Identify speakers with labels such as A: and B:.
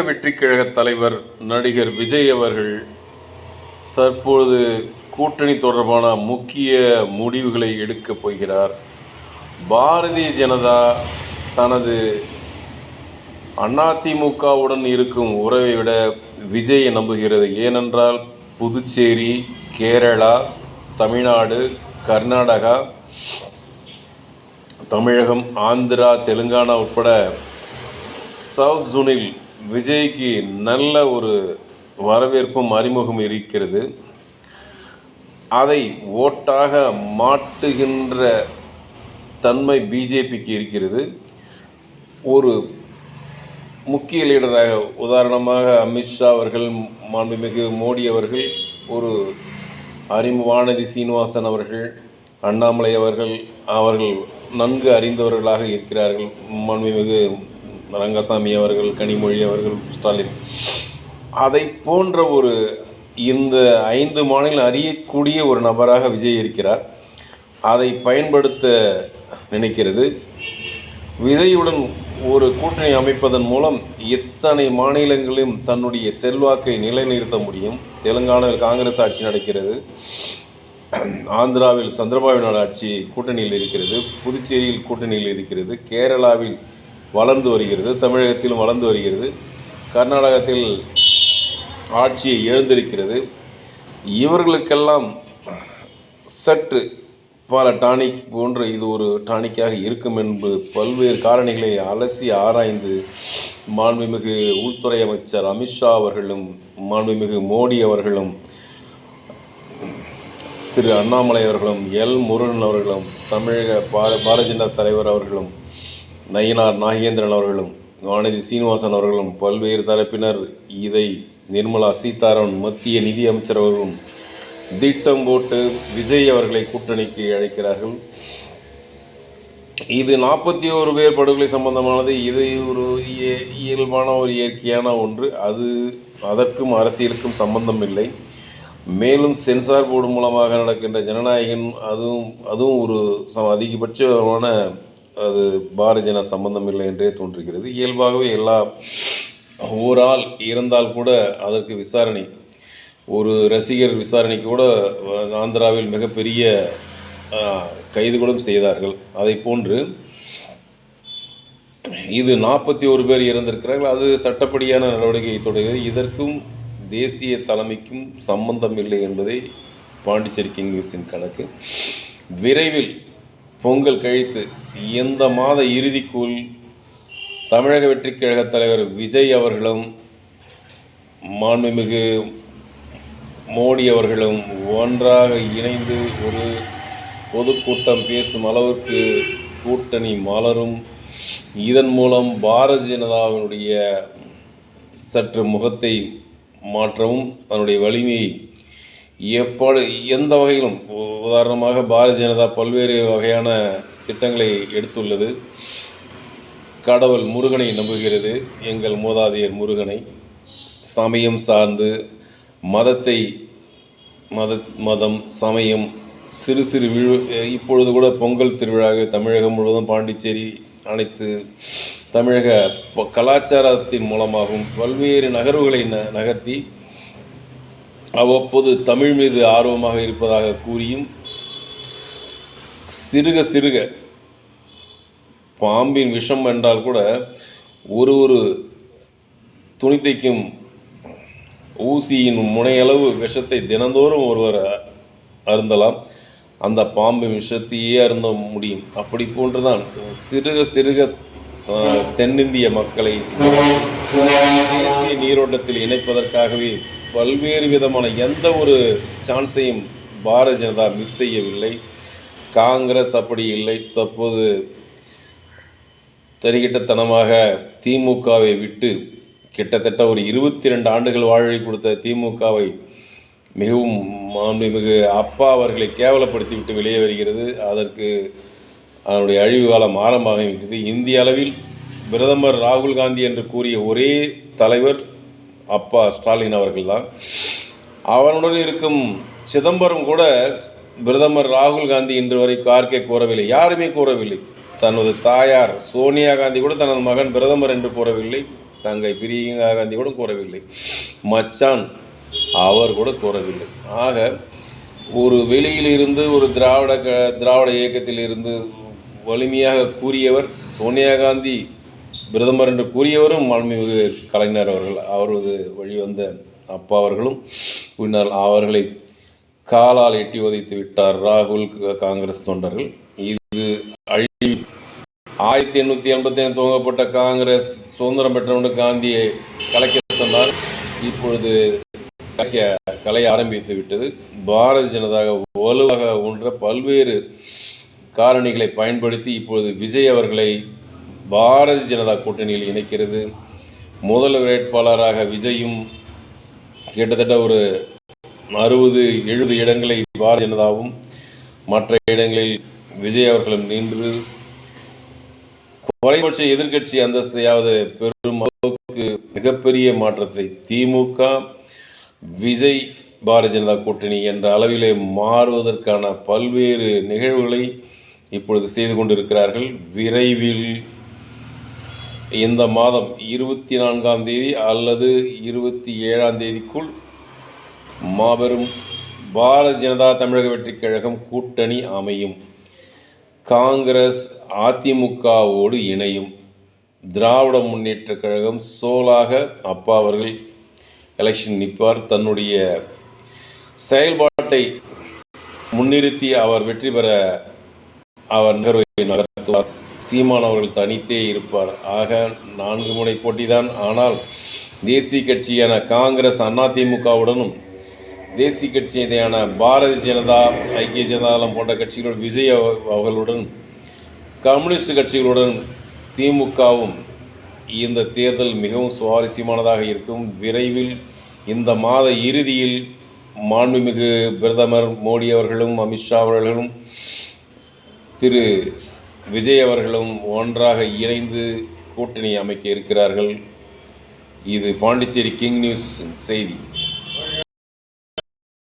A: வெற்றி கழக தலைவர் நடிகர் விஜய் அவர்கள் தற்பொழுது கூட்டணி தொடர்பான முக்கிய முடிவுகளை எடுக்கப் போகிறார். பாரதிய ஜனதா தனது அதிமுகவுடன் இருக்கும் உறவை விட விஜயை நம்புகிறது. ஏனென்றால் புதுச்சேரி கேரளா தமிழ்நாடு கர்நாடகா தமிழகம் ஆந்திரா தெலுங்கானா உட்பட சவுத் ஜூனில் விஜய்க்கு நல்ல ஒரு வரவேற்பும் அறிமுகம் இருக்கிறது. அதை ஓட்டாக மாட்டுகின்ற தன்மை பிஜேபிக்கு இருக்கிறது. ஒரு முக்கிய லீடராக உதாரணமாக அமித்ஷா அவர்கள் மாண்புமிகு மோடி அவர்கள் ஒரு அறிமு வானதி சீனிவாசன் அவர்கள் அண்ணாமலை அவர்கள் அவர்கள் நன்கு அறிந்தவர்களாக இருக்கிறார்கள் மாண்புமிகு ரங்கசாமி அவர்கள் கனிமொழி அவர்கள் ஸ்டாலின். அதை போன்ற ஒரு இந்த ஐந்து மாநிலம் அறியக்கூடிய ஒரு நபராக விஜய் இருக்கிறார். அதை பயன்படுத்த நினைக்கிறது. விஜயுடன் ஒரு கூட்டணி அமைப்பதன் மூலம் எத்தனை மாநிலங்களிலும் தன்னுடைய செல்வாக்கை நிலைநிறுத்த முடியும்? தெலுங்கானாவில் காங்கிரஸ் ஆட்சி நடக்கிறது. ஆந்திராவில் சந்திரபாபு நாயுடு ஆட்சி கூட்டணியில் இருக்கிறது. புதுச்சேரியில் கூட்டணியில் இருக்கிறது. கேரளாவில் வளர்ந்து வருகிறது தமிழகத்திலும் வளர்ந்து வருகிறது. கர்நாடகத்தில் ஆட்சியை எழுந்திருக்கிறது. இவர்களுக்கெல்லாம் சற்று பல டானிக் போன்ற இது ஒரு டானிக்காக இருக்கும் என்பது பல்வேறு காரணிகளை அலசி ஆராய்ந்து மாண்புமிகு உள்துறை அமைச்சர் அமித்ஷா அவர்களும் மாண்புமிகு மோடி அவர்களும் திரு அண்ணாமலை அவர்களும் எல் முருகன் அவர்களும் தமிழக பார பாரதிய ஜனதா தலைவர் அவர்களும் நயினார் நாகேந்திரன் அவர்களும் வானதி சீனிவாசன் அவர்களும் பல்வேறு தரப்பினர் இதை நிர்மலா சீதாராமன் மத்திய நிதி அமைச்சர் அவர்களும் திட்டம் போட்டு விஜய் அவர்களை கூட்டணிக்கு அழைக்கிறார்கள். இது நாற்பத்தி ஒரு பேர் படுகொலை சம்பந்தமானது. இது ஒரு இய- இயல்பான ஒரு இயற்கையான ஒன்று. அது அதற்கும் அரசியலுக்கும் சம்பந்தம் இல்லை மேலும் சென்சார் போர்டு மூலமாக நடக்கின்ற ஜனநாயகம் அதுவும் அதுவும் ஒரு ச- அதிகபட்சமான அது பாரதிய ஜன சம்பந்தம் இல்லை என்றே தோன்றுகிறது. இயல்பாகவே எல்லா ஊரால் இருந்தால் கூட அதற்கு விசாரணை ஒரு ரசிகர் விசாரணை கூட ஆந்திராவில் மிகப்பெரிய அஹ், கைதுகளும் செய்தார்கள். அதை போன்று இது நாற்பத்தி ஒரு பேர் இறந்திருக்கிறார்கள். அது சட்டப்படியான நடவடிக்கை தொடர்கிறது. இதற்கும் தேசிய தலைமைக்கும் சம்பந்தம் இல்லை என்பதை பாண்டிச்சேரி கிங் நியூஸின் கணக்கு. விரைவில் பொங்கல் கழித்து இந்த மாத இறுதிக்குள் தமிழக வெற்றிக் கழக தலைவர் விஜய் அவர்களும் மாண்புமிகு மோடி அவர்களும் ஒன்றாக இணைந்து ஒரு பொதுக்கூட்டம் பேசும் அளவிற்கு கூட்டணி மலரும். இதன் மூலம் பாரதிய ஜனதாவினுடைய சற்று முகத்தை மாற்றவும் அதனுடைய வலிமையை எப்பாடு எந்த வகையிலும் உ- உதாரணமாக பாரதிய ஜனதா பல்வேறு வகையான திட்டங்களை எடுத்துள்ளது. கடவுள் முருகனை நம்புகிறது எங்கள் மூதாதையர் முருகனை. சமயம் சார்ந்து மதத்தை மத மதம் சமயம் சிறு சிறு விழு இப்பொழுது கூட பொங்கல் திருவிழாவை தமிழகம் முழுவதும் பாண்டிச்சேரி அனைத்து தமிழக கலாச்சாரத்தின் மூலமாகவும் பல்வேறு நகர்வுகளை ந நகர்த்தி அவ்வப்போது தமிழ் மீது ஆர்வமாக இருப்பதாக கூறியும் சிறுக சிறுக பாம்பின் விஷம் என்றால் கூட ஒரு ஒரு துணி தைக்கும் ஊசியின் முனையளவு விஷத்தை தினந்தோறும் ஒருவர் அருந்தலாம். அந்த பாம்பு விஷத்தையே அருந்த முடியும். அப்படி போன்றுதான் சிறுக சிறுக அஹ், தென்னிந்திய மக்களை தேசிய நீரோட்டத்தில் இணைப்பதற்காகவே பல்வேறு விதமான எந்த ஒரு சான்ஸையும் பாரதிய ஜனதா மிஸ் செய்யவில்லை. காங்கிரஸ் அப்படி இல்லை. தற்போது தரிகிட்டத்தனமாக திமுகவை விட்டு கிட்டத்தட்ட ஒரு இருபத்தி ரெண்டு ஆண்டுகள் வாழை கொடுத்த திமுகவை மிகவும் மாண்புமிகு அப்பா அவர்களை கேவலப்படுத்தி விட்டு வெளியே வருகிறது. அதற்கு அதனுடைய அழிவு காலம் ஆரம்பமாக இருக்கிறது இந்திய அளவில் பிரதமர் ராகுல் காந்தி என்று கூறிய ஒரே தலைவர் அப்பா ஸ்டாலின் அவர்கள் தான் அவனுடன் இருக்கும் சிதம்பரம் கூட பிரதமர் ராகுல் காந்தி இன்று வரை கார்கே கூறவில்லை. யாருமே கூறவில்லை. தனது தாயார் சோனியா காந்தி கூட தனது மகன் பிரதமர் என்று கூறவில்லை. தங்கை பிரியங்கா காந்தி கூட கூறவில்லை. மச்சான் அவர் கூட கூறவில்லை. ஆக ஒரு வெளியில் இருந்து ஒரு திராவிட க திராவிட இயக்கத்தில் இருந்து வலிமையாக கூறியவர் சோனியா காந்தி பிரதமர் என்று கூறியவரும் மாண்புமிகு கலைஞர் அவர்கள் அவரது வழிவந்த அப்பா அவர்களும் பின்னர் அவர்களை காலால் எட்டி உதைத்து விட்டார் ராகுல் காங்கிரஸ் தொண்டர்கள். இது அழி ஆயிரத்தி எண்ணூற்றி எண்பத்தி ஏழு துவங்கப்பட்ட காங்கிரஸ் சுதந்திரம் பெற்றவனு காந்தியை கலைக்க சொன்னார். இப்பொழுது கலைக்க கலைய ஆரம்பித்து விட்டது. பாரதிய ஜனதாக வலுவாக ஒன்ற பல்வேறு காரணிகளை பயன்படுத்தி இப்பொழுது விஜய் அவர்களை பாரதிய ஜனதா கூட்டணியில் இணைக்கிறது. முதல் வேட்பாளராக விஜயும் கிட்டத்தட்ட ஒரு அறுபது எழுபது இடங்களை பாரதிய ஜனதாவும் மற்ற இடங்களில் விஜய் அவர்களும் நின்று குறைபட்ச எதிர்க்கட்சி அந்தஸ்தையாவது பெரும் அளவுக்கு மிகப்பெரிய மாற்றத்தை திமுக விஜய் பாரதிய ஜனதா கூட்டணி என்ற அளவிலே மாறுவதற்கான பல்வேறு நிகழ்வுகளை இப்பொழுது செய்து கொண்டிருக்கிறார்கள். விரைவில் இந்த மாதம் இருபத்தி நான்காம் தேதி அல்லது இருபத்தி ஏழாம் தேதிக்குள் மாபெரும் பாரத ஜனதா தமிழக வெற்றிக் கழகம் கூட்டணி அமையும். காங்கிரஸ் அதிமுகவோடு இணையும். திராவிட முன்னேற்றக் கழகம் சோலாக அப்பா அவர்கள் எலெக்ஷன் நிற்பார். தன்னுடைய செயல்பாட்டை முன்னிறுத்தி அவர் வெற்றி பெற அவர் நகர்வை நகர்த்துவார். சீமான் அவர்கள் தனித்தே இருப்பார். ஆக நான்கு முனை போட்டிதான். ஆனால் தேசிய கட்சியான காங்கிரஸ் அதிமுகவுடனும் தேசிய கட்சியான பாரதிய ஜனதா ஐக்கிய ஜனதாதளம் போன்ற கட்சிகளுடன் விஜய் அவர்களுடன் கம்யூனிஸ்ட் கட்சிகளுடன் திமுகவும் இந்த தேர்தல் மிகவும் சுவாரஸ்யமானதாக இருக்கும். விரைவில் இந்த மாத இறுதியில் மாண்புமிகு பிரதமர் மோடி அவர்களும் அமித்ஷா அவர்களும் திரு விஜய் அவர்களும் ஒன்றாக இணைந்து கூட்டணி அமைக்க இருக்கிறார்கள். இது பாண்டிச்சேரி கிங் நியூஸ் செய்தி.